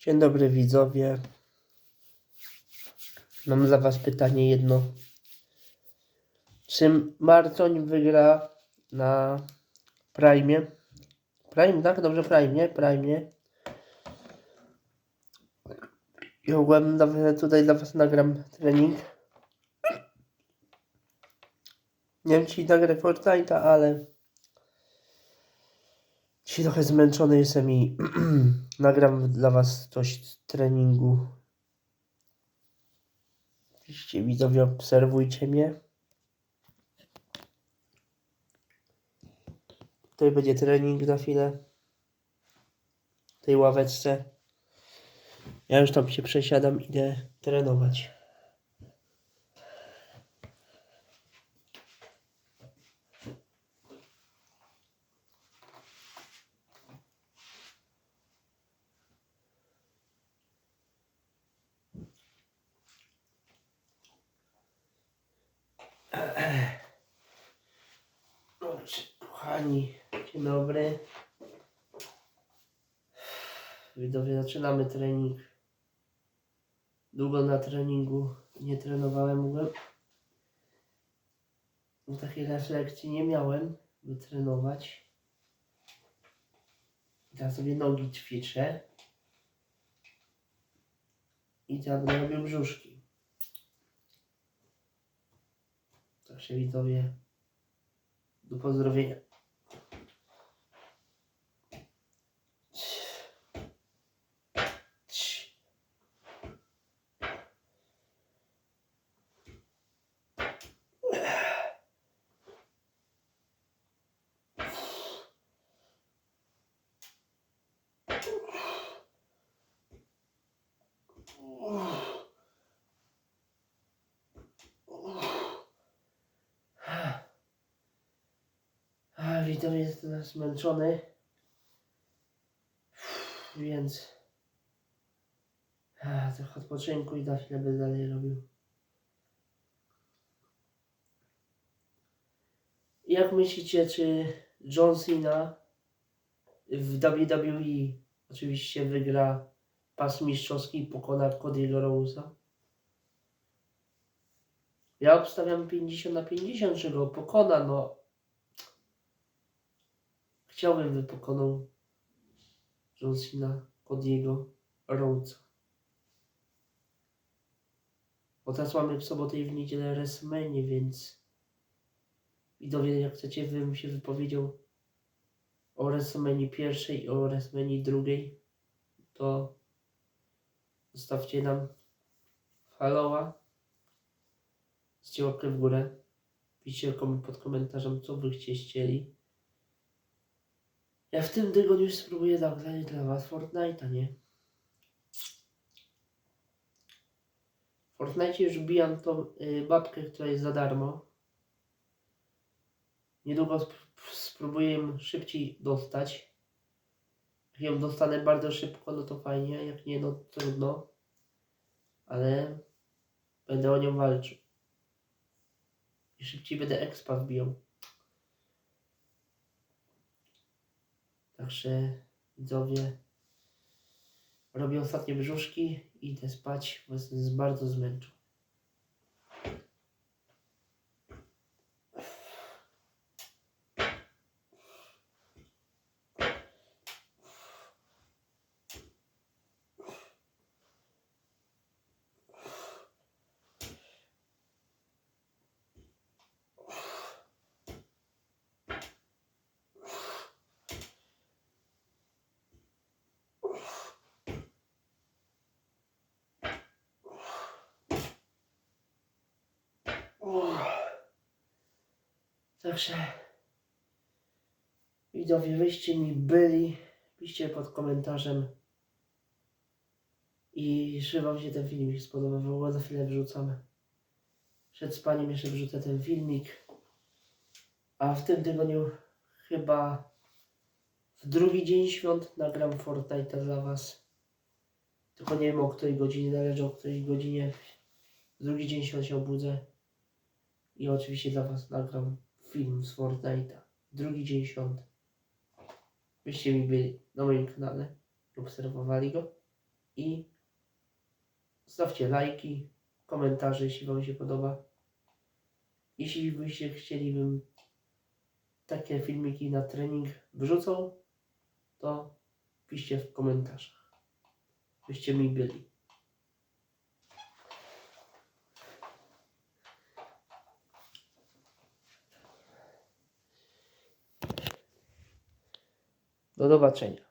Dzień dobry widzowie. Mam dla was pytanie jedno. Czy Marcoń wygra na Prime? Prime, tak? Dobrze, Prime, nie? Prime. I ogółem tutaj dla was nagram trening. Nie wiem, czy nagrę Fortnite'a, ale Dzisiaj trochę zmęczony jestem i nagram dla was coś z treningu. Oczywiście widzowie obserwujcie mnie. Tutaj będzie trening za chwilę. W tej ławeczce. Ja już tam się przesiadam, idę trenować. Dobrze, kochani, dzień dobry. Widzowie, zaczynamy trening. Długo na treningu nie trenowałem, mówię. Bo Takiej refleksji nie miałem, by trenować. I Teraz sobie nogi ćwiczę. I będę robił brzuszki. Także widzowie, do pozdrowienia. Witam, jestem zmęczony. Więc trochę odpoczynku i za chwilę będę dalej robił. Jak myślicie, czy John Cena w WWE oczywiście wygra pas mistrzowski i pokona Cody'ego Rose'a? Ja obstawiam 50 na 50, że go pokona, no Chciałbym, by pokonał John Cena Cody'ego Rhodesa. Bo teraz mamy w sobotę i w niedzielę WrestleMania, więc widzowie, jak chcecie, bym się wypowiedział o WrestleMania pierwszej i o WrestleMania drugiej, to zostawcie nam followa, z łapkę w górę, piszcie pod komentarzem, co by chcieli. Ja w tym tygodniu spróbuję nagrać dla was Fortnite'a, nie? W Fortnite już bijam tą y, babkę, która jest za darmo. Niedługo sp- spróbuję ją szybciej dostać. Jak ją dostanę bardzo szybko, no to fajnie, jak nie, no trudno. Ale będę o nią walczył. I szybciej będę expa wbijał. Także widzowie, robię ostatnie brzuszki i idę spać, bo jestem bardzo zmęczony. Także widzowie, wyście mi byli, piszcie pod komentarzem i czy wam się ten filmik spodobał, bo za chwilę wrzucam. Przed spaniem jeszcze wrzucę ten filmik. A w tym tygodniu chyba w drugi dzień świąt nagram Fortnite dla was. Tylko nie wiem o której godzinie, należy o której godzinie. W drugi dzień świąt się obudzę. I oczywiście dla Was nagram film z Fortnite'a. Drugi dzień świąt. Byście mi byli na moim kanale, obserwowali go. i zostawcie lajki, komentarze, jeśli Wam się podoba. Jeśli byście chcieli, takie filmiki na trening wrzucał, to piszcie w komentarzach, byście mi byli. Do zobaczenia.